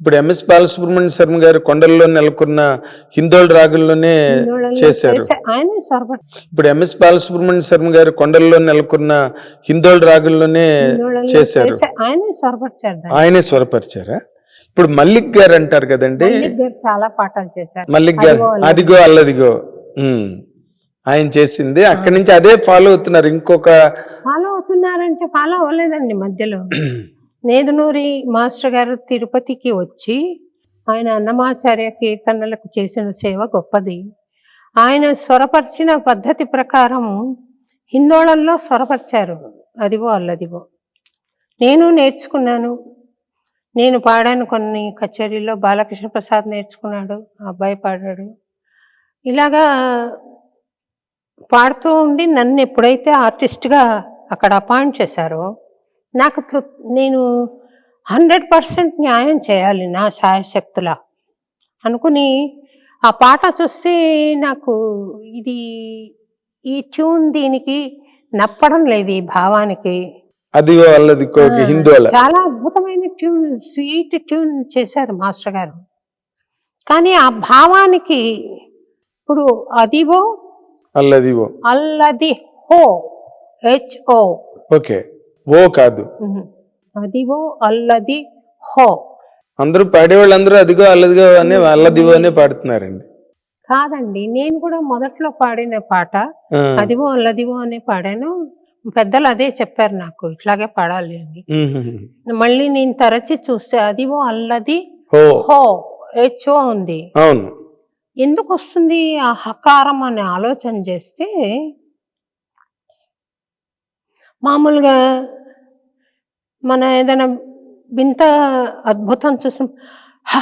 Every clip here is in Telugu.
ఇప్పుడు ఎంఎస్ బాలసుబ్రహ్మణ్య శర్మ గారు కొండల్లో నెలకొన్న హిందోళ రాగుల్లోనే చేశారు. ఇప్పుడు ఎంఎస్ బాలసుబ్రహ్మణ్య శర్మ గారు కొండల్లో నెలకొన్న హిందోళ రాగుల్లోనే చేశారు. ఆయనే స్వరపరిచారు ఇప్పుడు మల్లిక్ గారు అంటారు కదండి. చాలా పాఠాలు చేశారు. మల్లిక్ గారు అదిగో, అల్లదిగో. ఆయన చేసింది. అక్కడి నుంచి అదే ఫాలో అవుతున్నారు. ఇంకొక ఫాలో అవుతున్నారంటే ఫాలో అవ్వలేదండి మధ్యలో. నేదునూరి మాస్టర్ గారు తిరుపతికి వచ్చి ఆయన అన్నమాచార్య కీర్తనలకు చేసిన సేవ గొప్పది. ఆయన స్వరపరిచిన పద్ధతి ప్రకారం హిందోళంలో స్వరపరిచారు. అదివో అల్లదివో. నేను నేర్చుకున్నాను. నేను పాడాను కొన్ని కచేరీలో బాలకృష్ణ ప్రసాద్ నేర్చుకున్నాడు. అబ్బాయి పాడాడు. ఇలాగా పాడుతూ ఉండి నన్ను ఎప్పుడైతే ఆర్టిస్ట్గా అక్కడ అపాయింట్ చేశారో నాకు తృ నేను హండ్రెడ్ పర్సెంట్ న్యాయం చేయాలి నా శాయశక్తుల అనుకుని ఆ పాట చూస్తే నాకు ఇది ఈ ట్యూన్ దీనికి నప్పడం లేదు ఈ భావానికి. హిందోళ చాలా అద్భుతమైన ట్యూన్ స్వీట్ ట్యూన్ చేశారు మాస్టర్ గారు. కానీ ఆ భావానికి ఇప్పుడు అదివో అల్లదిగో అల్లది హో హెచ్ఓ ఓకే. ఓ కాదు. అదివో అల్లది హో. అందరూ పాడేవాళ్ళందరూ అదిగో అల్లదిగో అనే అల్లదిగో అనే పాడుతున్నారండి. కాదండి నేను కూడా మొదట్లో పాడిన పాట అదివో అల్లదివో అని పాడాను. పెద్దలు అదే చెప్పారు నాకు ఇట్లాగే పాడాలి అని. మళ్ళీ నేను తరచి చూస్తే అదివో అల్లది హో హెచ్ఓ ఉంది. అవును. ఎందుకు వస్తుంది ఆ హకారం అనే ఆలోచన చేస్తే మామూలుగా మన ఏదైనా వింత అద్భుతం చూసి హ!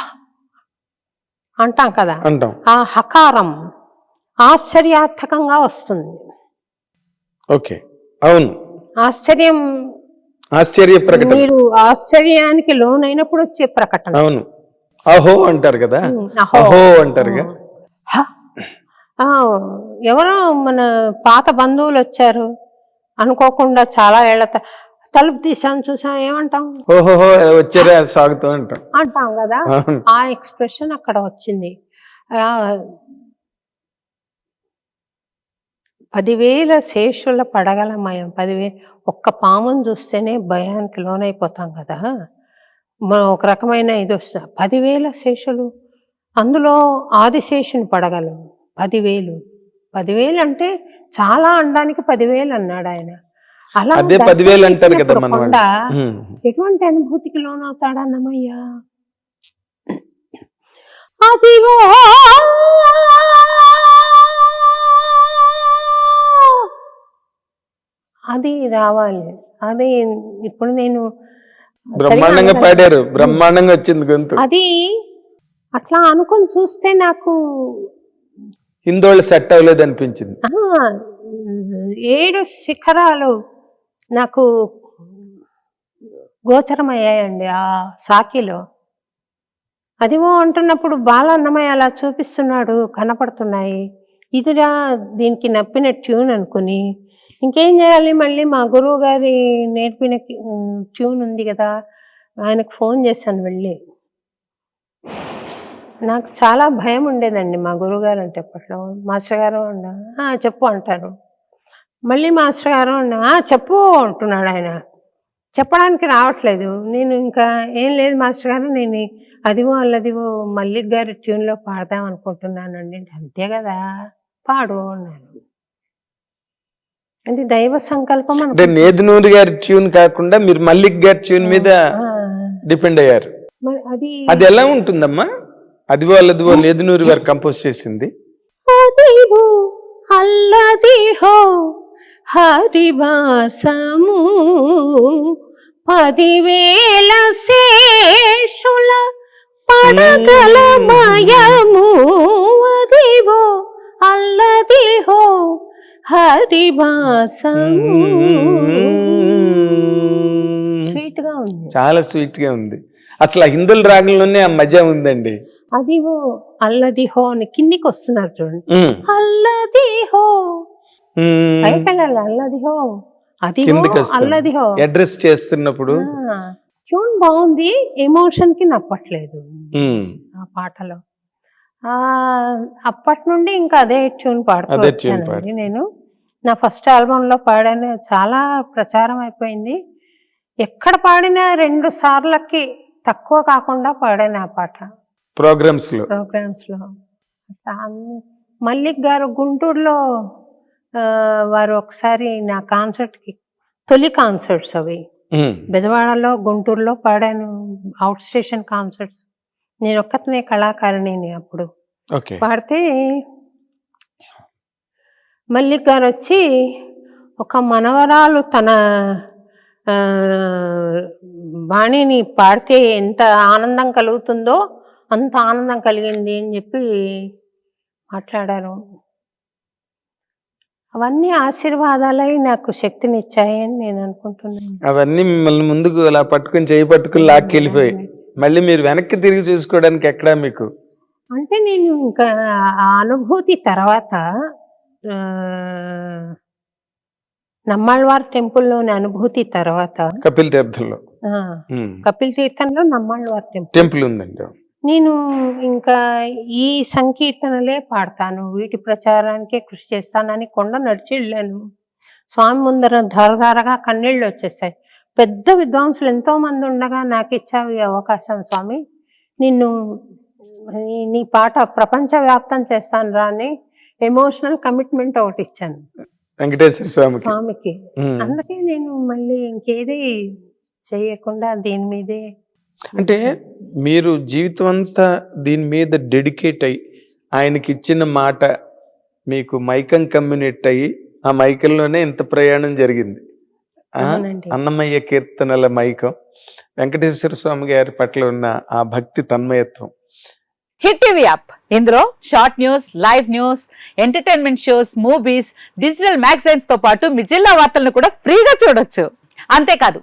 అంటాం కదా? అంటాం. ఆ హకారం ఆశ్చర్యార్థకంగా వస్తుంది. ఓకే. అవును. ఆశ్చర్యం ఆశ్చర్య ప్రకటన. మీరు ఆశ్చర్యానికి లోనైనప్పుడు వచ్చే ప్రకటన. అవును. అహో అంటారు కదా? అహో. ఆ, ఎవరో మన పాత బంధువులు వచ్చారు. అనుకోకుండా చాలా ఏళ్ళ త- తలుపు తీసాను చూసాం ఏమంటాం ఓహోహో వచ్చారా స్వాగతం అంటాం. అంటాం కదా? ఆ ఎక్స్ప్రెషన్ అక్కడ వచ్చింది. పదివేల శేషుల పడగలమయం పదివే ఒక్క పామును చూస్తేనే భయానికి లోనైపోతాం కదా? మనం ఒక రకమైన ఇది వస్తా. పదివేల శేషులు. అందులో ఆదిశేషుని పడగలు. పదివేలు. పదివేలు అంటే చాలా అనడానికి పదివేలు అన్నాడు ఆయన అలా అదే పదివేలు అంటారు కదా. కొండ ఎటువంటి అనుభూతికి లోనవుతాడన్నమయ్యా? అదిగో! అది రావాలి. అది ఇప్పుడు నేను బ్రహ్మాండంగా పాడారు. బ్రహ్మాండంగా వచ్చింది గొంతు. అది అట్లా అనుకొని చూస్తే నాకు హిందోళ్ళు సెట్ అవ్వలేదు అనిపించింది. ఏడు శిఖరాలు నాకు గోచరమయ్యాయండి ఆ సాకిలో. అదివో అంటున్నప్పుడు బాల అన్నమయ్య అలా చూపిస్తున్నాడు కనపడుతున్నాయి. ఇదిరా దీనికి నప్పిన ట్యూన్ అనుకుని. ఇంకేం చేయాలి మళ్ళీ? మా గురువు గారి నేర్పిన ట్యూన్ ఉంది కదా ఆయనకు ఫోన్ చేశాను వెళ్ళి. నాకు చాలా భయం ఉండేదండి మా గురువుగారు అంటే అప్పట్లో. మాస్టర్ గారు ఉండ "ఆ, చెప్పు అంటారు. మళ్ళీ మాస్టర్ గారు ఉండ "ఆ, చెప్పు అంటున్నాడు ఆయన. చెప్పడానికి రావట్లేదు. నేను ఇంకా ఏం లేదు మాస్టర్ గారు నేను అదివో అల్లదివో మల్లిక్ గారి ట్యూన్లో పాడదాం అనుకుంటున్నానండి. అంతే కదా పాడు అన్నాను. అది దైవ సంకల్పం అంటే. నేదునూరి గారి ట్యూన్ కాకుండా మీరు మల్లిక్ గారి ట్యూన్ మీద డిపెండ్ అయ్యారు. అది అది ఎలా ఉంటుందమ్మా? అదివో అల్లదివో నేదునూరి వారు కంపోజ్ చేసింది. హరివాసము. పదివేల శేషుల పడగల మయము. అదివో అల్లదిహో హరివాసము. స్వీట్గా ఉంది. చాలా స్వీట్గా ఉంది. అసలు ఆ హిందుల రాగంలోనే ఆ మజా ఉందండి. అదివో అల్లదిహో అని కిందికి వస్తున్నారు చూడండి. ఉమ్, అల్లదిహో. ఉమ్. పైకి వెళ్ళాలి అల్లదిహో. అదిహో కిందికి వస్తుంది. అల్లదిహో. అడ్రస్ చేస్తున్నప్పుడు. ట్యూన్ బాగుంది ఎమోషన్కి నప్పట్లేదు. ఉమ్, ఆ పాటలో. ఆ, అప్పటి నుండి ఇంకా అదే ట్యూన్ పాడుతూ అదే tune వచ్చానండి పాడు. నేను. నా ఫస్ట్ ఆల్బంలో పాడాను చాలా ప్రచారం అయిపోయింది. ఎక్కడ పాడినా రెండు సార్లకి తక్కువ కాకుండా పాడాను ఆ పాట. ప్రోగ్రామ్స్లో ప్రోగ్రామ్స్లో మల్లిక్ గారు గుంటూరులో వారు ఒకసారి నా కాన్సర్ట్కి తొలి కాన్సర్ట్స్ అవి. బెజవాడలో గుంటూరులో పాడాను. అవుట్ స్టేషన్ కాన్సర్ట్స్ నేను ఒక్కతనే కళాకారిణిని అప్పుడు. పాడితే మల్లిక్ గారు వచ్చి ఒక మనవరాలు తన బాణిని పాడితే ఎంత ఆనందం కలుగుతుందో అంత ఆనందం కలిగింది అని చెప్పి మాట్లాడారు. అవన్నీ ఆశీర్వాదాలై నాకు శక్తినిచ్చాయని నేను అనుకుంటున్నాను. అవన్నీ మిమ్మల్ని ముందుకు అలా పట్టుకుని చేయి పట్టుకుని లాక్కెళ్ళిపోయి మళ్ళీ మీరు వెనక్కి తిరిగి చూసుకోవడానికి ఎక్కడా మీకు? అంటే నేను ఇంకా ఆ అనుభూతి తర్వాత నమ్మాళ్ళవారి టెంపుల్లోని అనుభూతి తర్వాత కపిల్ తీర్థంలో. కపిల్ తీర్థంలో నమ్మాళ్ళవారి టెంపుల్. టెంపుల్ ఉందండి. నేను ఇంకా ఈ సంకీర్తనలే పాడతాను. వీటి ప్రచారానికే కృషి చేస్తానని కొండ నడిచి వెళ్ళాను. స్వామి ముందర ధారధారగా కన్నీళ్ళు వచ్చేసాయి పెద్ద విద్వాంసులు ఎంతో మంది ఉండగా నాకు ఇచ్చావు ఈ అవకాశం స్వామి. నిన్ను నీ- పాట ప్రపంచవ్యాప్తం చేస్తాను రా అని ఎమోషనల్ కమిట్మెంట్ ఒకటి ఇచ్చాను. వెంకటేశ్వర స్వామికి. స్వామికి. అందుకే నేను మళ్ళీ ఇంకేది చేయకుండా దీని మీదే అంటే మీరు జీవితం అంతా దీని మీద డెడికేట్ అయ్యి ఆయనకి ఇచ్చిన మాట మీకు మైకం కమ్యూనిట్ అయ్యి ఆ మైకంలోనే ఇంత ప్రయాణం జరిగింది. ఆ, అవునండి. అన్నమయ్య కీర్తనల మైకం. వెంకటేశ్వర స్వామి గారి పట్ల ఉన్న ఆ భక్తి తన్మయత్వం. Hit TV app. ఇందులో short news live news entertainment shows movies digital మ్యాగజైన్స్తో పాటు మీ జిల్లా వార్తలను కూడా ఫ్రీగా చూడొచ్చు. అంతేకాదు